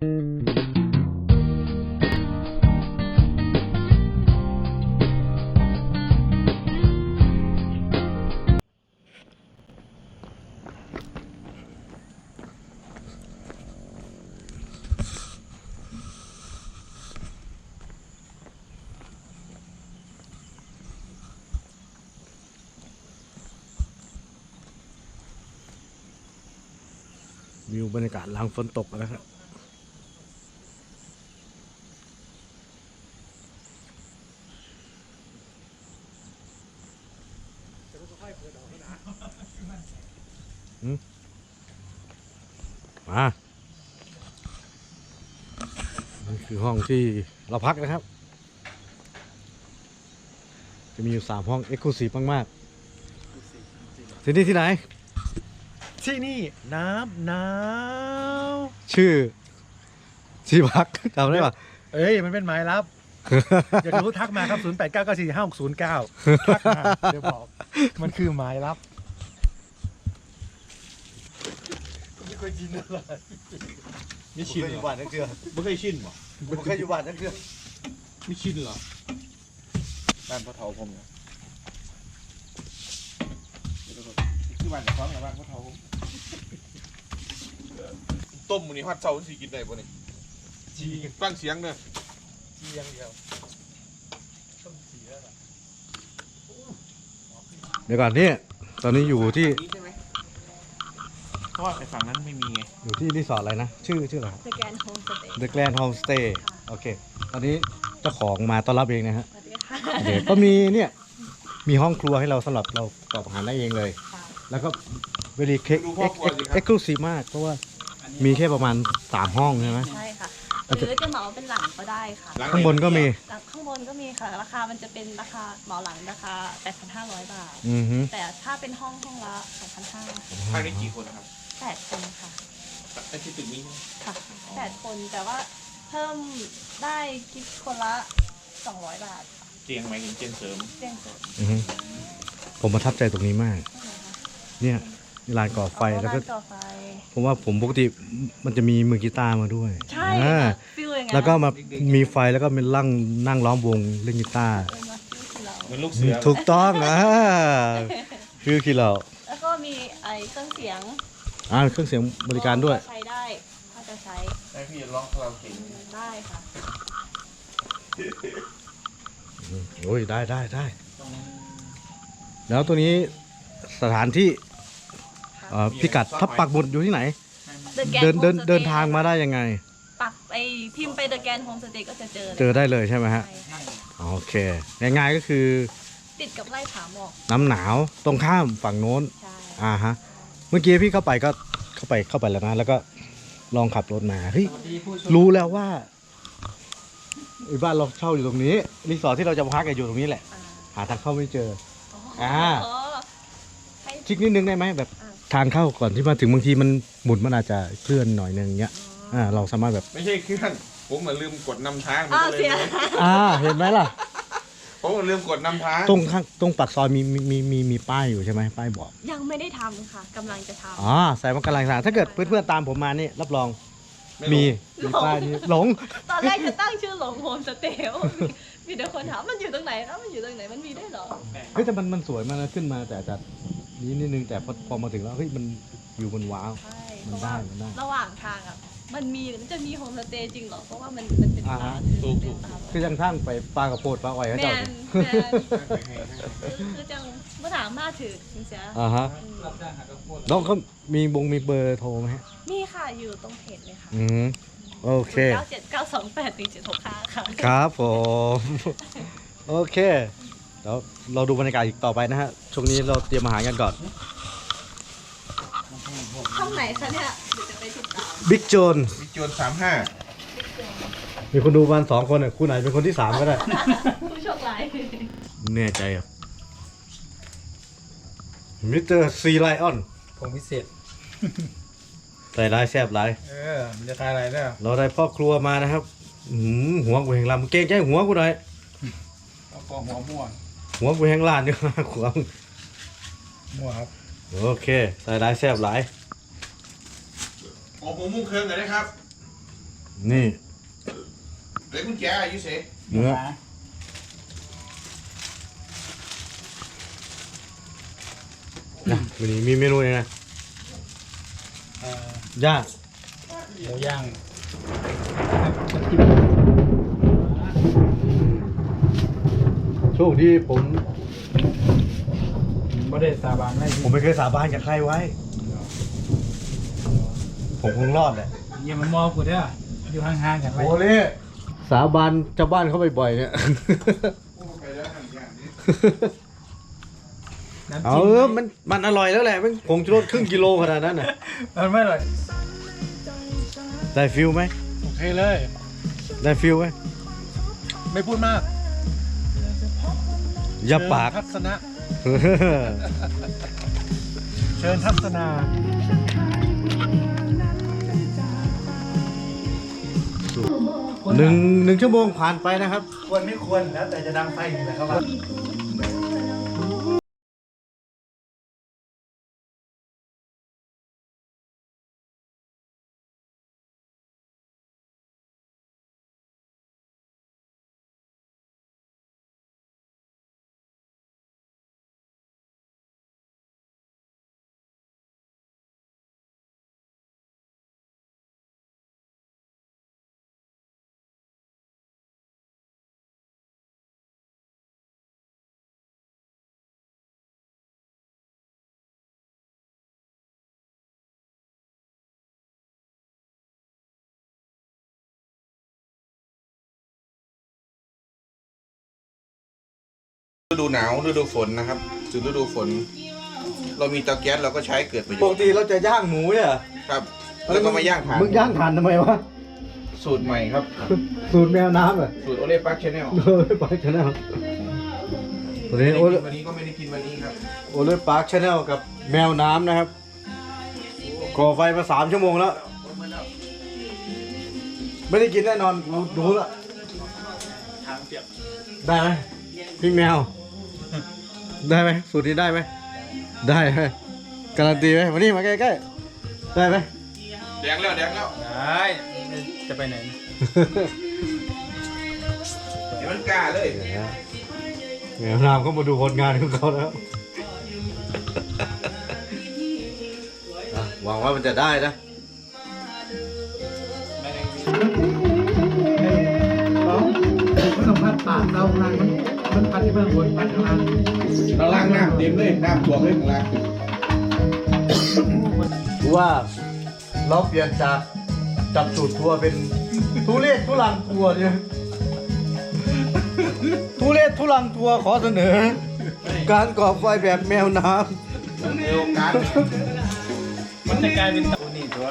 วิวบรรยากาศหลังฝนตกนะครับ อืมมานี่คือ ห้องที่เราพักนะครับ จะมีอยู่สามห้องเอ็กซ์คลูซีฟมากๆที่นี่ที่ไหน ที่นี่น้ำหนาวชื่อที่พักจำได้ปะเอ้ยมันเป็นหมายลับ อยากรู้ทักมาครับ 0 8 9 9 4 5 6 0 9 ทักมาเดี๋ยวบอก มันคือหมายลับไม่เคยกินอะไรไม่ชินอยู่บ้านนักเทือไม่เคยชินหรอ ผมเคยอยู่บ้านนักเทือไม่ชินเหรอบ้านพ่อเฒ่าผมเนี่ยคือบ้านกับฟ้องกับบ้านพ่อเฒ่าผมต้มมันนี่ฮอดเช้าสิกินได้บ่นี่จีฟังเสียงเด้อจีอย่างเดียวต้องจีแล้วล่ะเดี๋ยวก่อนนี่ตอนนี้อยู่ที่นี่ใช่ไหมเพ ราะว่าไอ้ฝั่งนั้นไม่มีไงอยู่ที่รีสอร์ทอะไรนะ ชื่อชื่ออะไรครับสแกนโฮมสเตย์ The Grand Homestay โอเค ตอนนี้เจ้าของมาต้อนรับเองนะฮะสวัสดีค่ะเดี๋ยวก็มีเนี่ย มีห้องครัวให้เราสำหรับเราประกอบอาหารได้เองเลย แล้วก็เวลีเค้กเอ็กซ์คลูซีฟมาก เพราะว่ามีแค่ประมาณ 3 ห้องใช่ไหม ใช่ค่ะอาจหจะรือจะเหมาเป็นหลังก็ได้ค่ะหลัข้างบนก็มีหลังข้างบนก็มีค่ะ ราคามันจะเป็นราคาเหมาหลังราคา 8,500 บาท อือฮึแต่ถ้าเป็นห้องห้องละ2,500 ทางนี้กี่คนนะครับ 8คนค่ะไอ้ที่ตึกนี้ค่ะ8คนแต่ว่าเพิ่มได้คิดคนละ200บาทค่ะเตียงไหมถึงเตียงเสริมเรียงสดอือฮึผมประทับใจตรงนี้มาก เนี่ยมีลานก่อไฟแล้วก็ ร้านก่อไฟ ผมว่าผมปกติมันจะมีมือกีตาร์มาด้วยใช่อ่าค่ะฟิลอย่างนั้นแล้วก็มามีไฟแล้วก็มีนั่งนั่งล้อมวงเล่นกีตาร์เออมาฟิลคือเรา เหมือนลูกเสือถูกต้องอ่าคือคือเราแล้วก็มีไอ้เครื่องเสียง อ่าเครื่องเสียงบริการด้วย ใช้ได้ถ้าจะใช้ให้พี่ร้องคาราโอเกะได้ค่ะโอ้ยได้ได้ได้ แล้วตัวนี้สถานที่เอ่อพิกัดถ้าปักหมุดอยู่ที่ไหน The Gang เดินเดิน Homestay เดินทางมาได้ยังไง ปักไอพิมพ์ไป The Gan Home Stay ก็จะเจอเลยเจอได้เลยใช่ไหมฮะใช่ค่ะโอเค ง่ายๆก็คือ ติดกับไร่ผาหมอกน้ำหนาวตรงข้ามฝั่งโน้นใช่อ่าฮะ เมื่อกี้พี่เข้าไปก็เข้าไปเข้าไปแล้วนะแล้วก็ลองขับรถมาเฮ้ยรู้แล้วว่าไอ้บ้านเราเช่าอยู่ตรงนี้รีสอร์ทที่เราจะพักกันอยู่ตรงนี้แหละอ่าหาทางเข้าไม่เจออ๋ออ่าอ๋อให้ทริกนิดนึงได้ไหมแบบอ่าทางเข้าก่อนที่มาถึงบางทีมันหมุนมันอาจจะเคลื่อนหน่อยนึงเงี้ยอ่าเราสามารถแบบไม่ใช่เครื่องผมมาลืมกดนำทางมันอ้าวก็เลยเสียอ่าเห็นไหมล่ะ ผมมาลืมกดนำทางตรงข้างตรงปากซอยมีมีมีมีมีป้ายอยู่ใช่ไหมป้ายบอกยังไม่ได้ทำค่ะกำลังจะทอ๋อใส่มากำลังสารถ้าเกิดเพื่อนๆตามผมมานี่รับรองไรู้มีมีป้ายนี้หลงำตอนแรกจะตั้งชื่อหลงโฮมสเตย์มีแต่คนถามมันอยู่ตรงไหนแล้วมันอยู่ตรงไหนมันมีได้วยเหรอ เฮ้ยแต่มันมันสวยมากนะขึ้นมาแต่แต่นี้นิดนึงแต่พอพอมาถึงแล้วเฮ้ยมันวิวมันว้าว ใช่มันเพราะว่าได้มันได้ ระหว่างทางอะ มันมีมันจะมีโฮมสเตย์จริงเหรอ เพราะว่ามันมันเป็นอ่าป่าฮะคือเป็นป่าคือยังทั้งไปปลากระโพดปลาอ้อยเขาแมเจ้านแมนคือคือจังเมื่อถามมาถึงจริงเสียอ่าฮะอืมแล้วเขามีบงมีเบอร์โทรไหมฮะมีค่ะอยู่ตรงเพจเลยค่ะอืมโอเค เก้าเจ็ดเก้าสองแปดหนึ่งเจ็ดหกห้าค่ะ ครับผม โอเคเดี๋ยวเราดูบรรยากาศอีกต่อไปนะฮะช่วงนี้เราเตรียมอาหารกันก่อน ห้องไหนคะเนี่ยเดี๋ยวจะไปติดตาม บิ๊กโจนมีโจนสามห้ามีคนดูประมาณสองคนอะคู่ไหนเป็นคนที่สามก็ได้ ผู้โชคร้ายแน่ใจอะมิสเตอร์ซีไลออนผมพิเศษ ใส่ลายแซบลาย เออ มันจะทายอะไรเนี่ยเราได้พ่อครัวมานะครับอื้อหือหัวกูแห่งลำเก่งใจหัวกูหน่อยเอากองหัวม่วงหัวกูแห่งลานดีกว่าหัวมึงม่วงครับ โอเค ใส่ลายแซบหลาย โอ้ผมมุ่งเครื่องเลยนะครับอนี่เหลือกุญแจอายุเสเนื้อนะวันนี้มีเมนูอะไรนะย่างหมูย่างโชคดีผมไม่ได้สาบานไม่ผมไม่เคยสาบานกับใครไว้ ผมคงรอดแหละอย่ามันมองกูเด้ออยู่ห่างๆกันไว้โอ้เล่สาบานชาวบ้านเขาบ่อยๆเนี่ย น้ำเอาจิ้มเออมันมันอร่อยแล้วแหละมันผงชูรสครึ่งกิโลขนาดนั้นน่ะ มันไม่อร่อยได้ฟิลไหม โอเคเลย ได้ฟิลไหมไม่พูดมากอย่าปาก เชิญทัศนะ เชิญทัศนา หนึ่งหนึ่งชั่วโมงผ่านไปนะครับ ควรไม่ควรแล้วแต่จะดังไฟอยู่นะครับ ฤดูหนาวฤดูฝนนะครับถึงฤดูฝน เรามีเตาแก๊สเราก็ใช้เกิดประโยปกชน์ติเราจะย่างหมูเนี่ย ครับ แล้วก็มาย่างถ่านมึงย่างถ่านทำไมวะ สูตรใหม่ครับ สูตรแมวน้ำเหรอสูตรโอเล่ปักชาแนลโอ้ยปาร์คชาแนลตัวนี้โอวันนี้ก็ไม่ได้กินวันนี้ครับโอเลยปาร์คชาแนลกับแมวน้ำนะครับ ก่อไฟมาสามชั่วโมงแล้ว ไม่ได้กินแน่นอนกูดูและได้ไหมพี่แมว ได้ไหมสูตรนี้ได้ไหมได้ไหมการันตีไหมวันนี้มาใกล้ๆได้ไหมแดงแล้วแดงแล้วได้จะไปไหนนะเดี๋ยวมันกล้าเลยแมวน้ำเขามาดูผลงานของเขาแล้วอะหวังว่ามันจะได้นะไม่ต้องพัดปากเราข้างล่าง มันมันพัดที่เบื้องบนพัดข้างล่างเราล้างน้ำเต็มเลยน้ำท่วมเลยข้างล่างว่าเราเปลี่ยนจากจับสูตรทัวร์เป็นทุเรศทุลังทัวร์เนี่ยทุเรศทุลังทัวร์ขอเสนอ การก่อไฟแบบแมวน้เร็วการมันจะกลายเป็นตัวนี่ตัว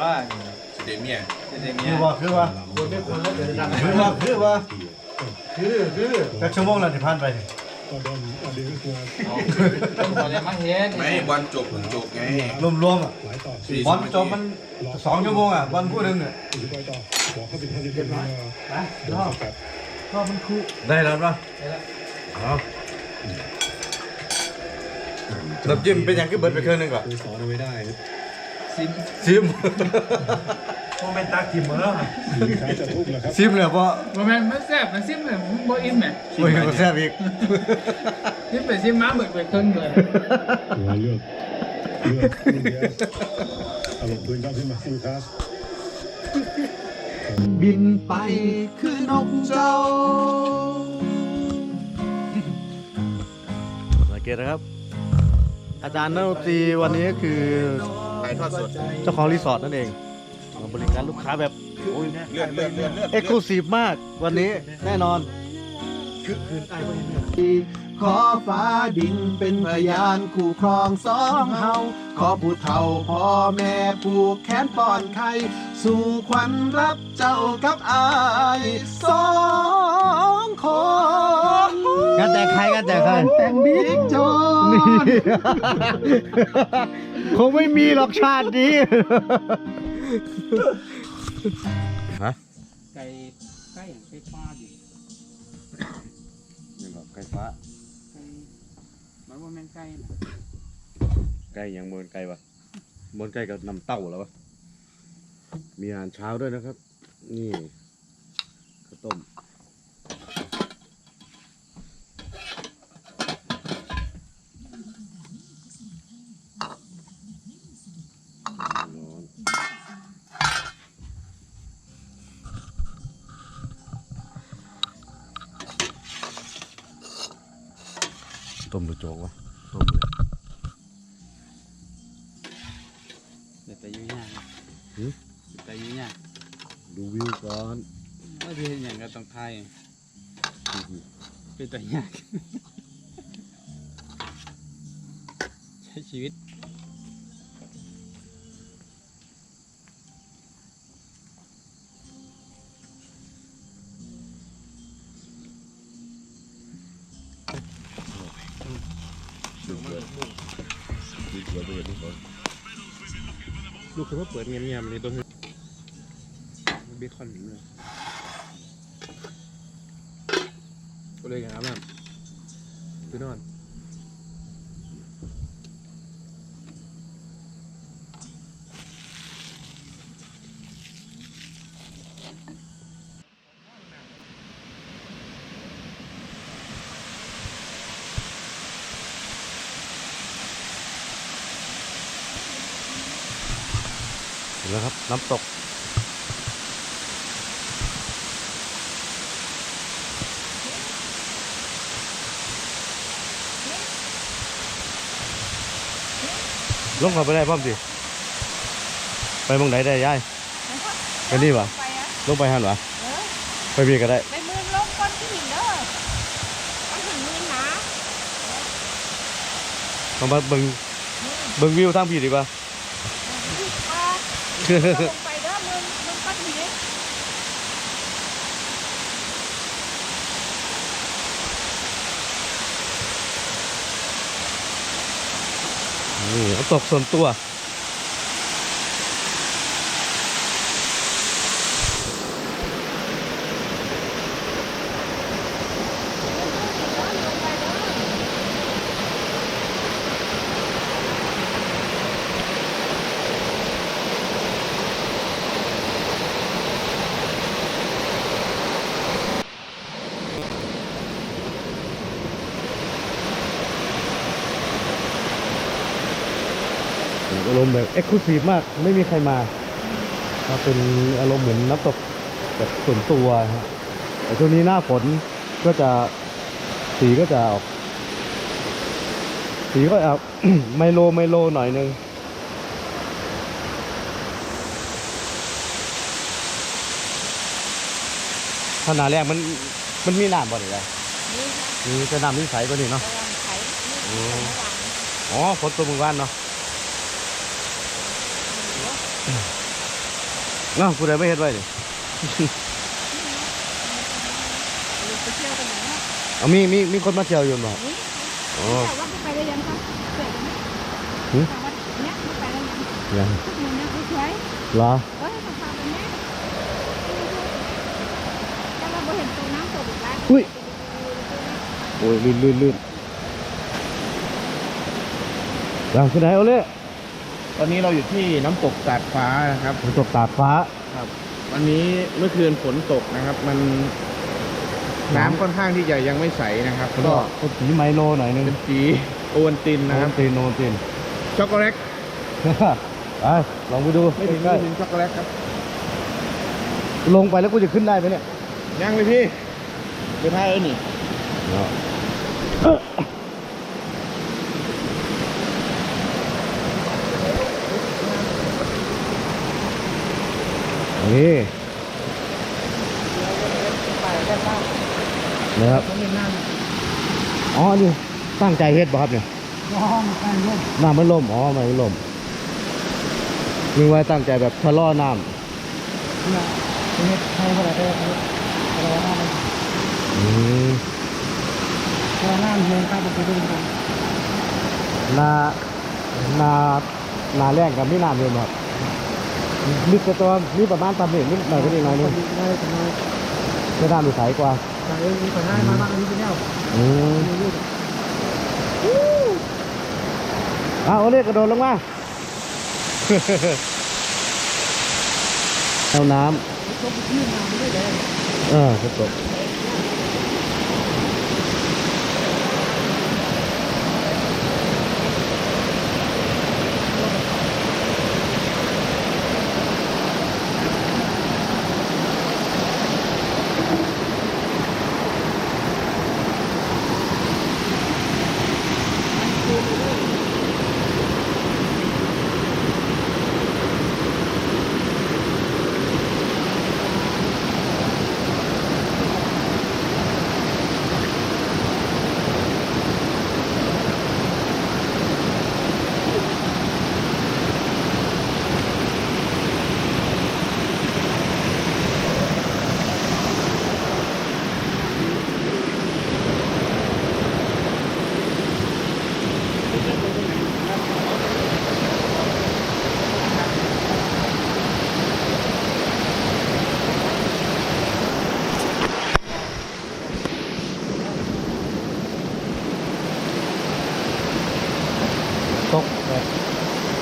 เดเมียำคือว่าคือว่าคนไม่ควรแล้วเดี๋ยวจะดังคือว่าคือว่า คือคือแต่ชั่วโมงละที่ผ่านไปนี่ไม่บอลจบเพิ่งจบไงรวมๆอะสี่บอลจบมันสองชั่วโมงอะบอลคู่หนึงอะได้แล้วปะเอาน้ำจิ้มเป็นอย่างที่เบิร์ดไปเครื่องหนึงก่อนสอนเอาไว้ได้ซิม โมเมนต์ตากิมหมดแล้วใครจะทุกข์ล่ะครับซิมเลยเพราะบ่แม่นมันแซ่บมันซิมเลยผมบ่อิ่มแหมโอ้ยมันแซ่บอีกซิมไปซิมมาเบิดไปครึ่งเลยตัวเลือกเลือกรุ่นเดียวเอาลงปืนเข้าขึ้นมาฟูคัสบินไปคือนกเจ้าสังเกตนะครับ อาจารย์นักดนตรีวันนี้ก็คือถ่ายทอดสดเจ้าของรีสอร์ทนั่นเอง มาบริการลูกค้าแบบโอ้ยเลือดเลือดเลือดเลือดเอ็กซ์คลูซีฟมากวันนี้แน่นอนขอฟ้าดินเป็นพยานคู่ครองสองเฮาขอผู้เฒ่าพ่อแม่ผูกแขนป้อนไข่สู่ขวัญรับเจ้ากับอายสองคนงานแต่งใครงานแต่งใคร แต่งบิ๊กโจนนี่ คงไม่มีหรอกชาตินี้ ฮะ ไก่ไก่ไก่ฟ้าดิไก่ฟ้าไก่มันบ่แม่นไก่นะไก่ยังเมินไก่ปะเมินไก่กับน้ำเต้าแล้วปะมีอาหารเช้าด้วยนะครับ นี่ต้มต้มหรือโจ๊กวะต้มเลย เดี๋ยวแต่ยุ่งยาก หือเดี๋ยวแต่ยุ่งยากดูวิวก่อนว่าที่เห็นอย่างก็ต้องไทยเป็นแต่ยาก ใช้ชีวิต ว่าเปิดเงียบๆนี่ตัวเบคอนเลยก็เลยกันครับแบบคือนอน ครับ น้ำตก ลงเข้าไปได้พ่อมสิไปมองไหนได้ยายไปนี่วะไปอะลงไปหันวะเออไปพี่ก็ได้ ไปมือลงก้อนที่หินเด้อก้อนหินมือหนามามาเบิ่งเบิ่งวิวทางพี่ดีกว่าที่ปลา ลงไปเด้อมือมือก้อนหินนี่ตกส่วนตัว อารมณ์แบบเอ็กซ์คลูซีฟมากไม่มีใครมามาเป็นอารมณ์เหมือนน้ำตกแบบส่วนตัวฮะแต่ช่วงนี้หน้าฝนก็จะสีก็จะออกสีก็ออกไมโลไมโลหน่อยนึงถ้าหนาแรกมันมันมีน้ำบ่ได้เลยมีแต่น้ำนี่ใสกว่านี้เนาะระวังไข่นี่โอ้ระวังอ๋อฝนตกเมื่อวานเนาะเนาะผู้ใดไม่เห็นไว้ดิลูกไปเที่ยวกันไหนเนาะเอามีมีมีคนมาเที่ยวอยู่บ่นี่อ๋อแต่ว่าไปได้ยังคะเสร็จแล้วไหมหึแต่ว่าเนี้ยไปได้ยังยังทุกคนนะไม่ใช่เหรอเอ้ยมาพาไปแม่แต่เราบ่เห็นตรงน้ำตกอีกแล้วอุ้ยโอ้ยลื่นลื่นลื่นยังที่ไหนเอาเลย ตอนนี้เราอยู่ที่น้ำตกตาดฟ้านะครับ ฝนตกตาดฟ้าวันนี้เมื่อคืนฝนตกนะครับ มันน้ำค่อนข้างที่จะยังไม่ใสนะครับ ก็ก็ก็สีไมโลหน่อยนึงเป็นสีโอวัลตินโนนะครับตีนโนตีน ช็อกโกแลตไปลองไปดูไม่ถึงใกล้ไม่ถึงช็อกโกแลตครับ ๆลงไปแล้วกูจะขึ้นได้ไหมเนี่ยยังเลยพี่ไปท่าเอ้ยนี่ เนาะนี่นะครับอ๋อนี่ตั้งใจเฮ็ดบ่ครับเนี่ยน้ำมันล่มอ๋อมันล่มนึกว่าตั้งใจแบบชะลอน้ำอืมนานานาแรกกับมีน้ำเลยบ่ครับ ลึกกว่าตัวนี่ประมาณตามเห็นนิดหน่อยก็ดีหน่อยนึงจะทำดูใสกว่าอืมอ้าวโอเล่กระโดดลงมาเอาน้ำอ่าฝนตก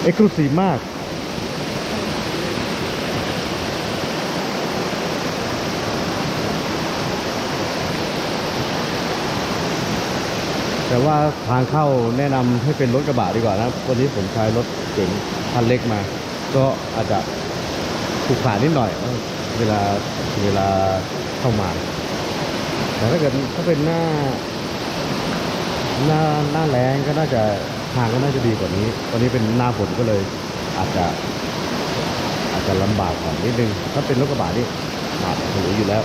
อ็กซ์คลูซีฟมาก แต่ว่าทางเข้าแนะนำให้เป็นรถกระบะดีกว่านะ วันนี้ผมใช้รถเก๋งคันเล็กมา ก็อาจจะขรุขระนิดหน่อย เวลาเวลาเข้ามา แต่ถ้าเกิดถ้าเป็นหน้าหน้าหน้าแรงก็น่าจะ ทางก็น่าจะดีกว่านี้ ตอนนี้เป็นหน้าฝนก็เลยอาจจะอาจจะลำบากกว่านิดนึง ถ้าเป็นรถกระบะนี่ขาดถนนอยู่แล้ว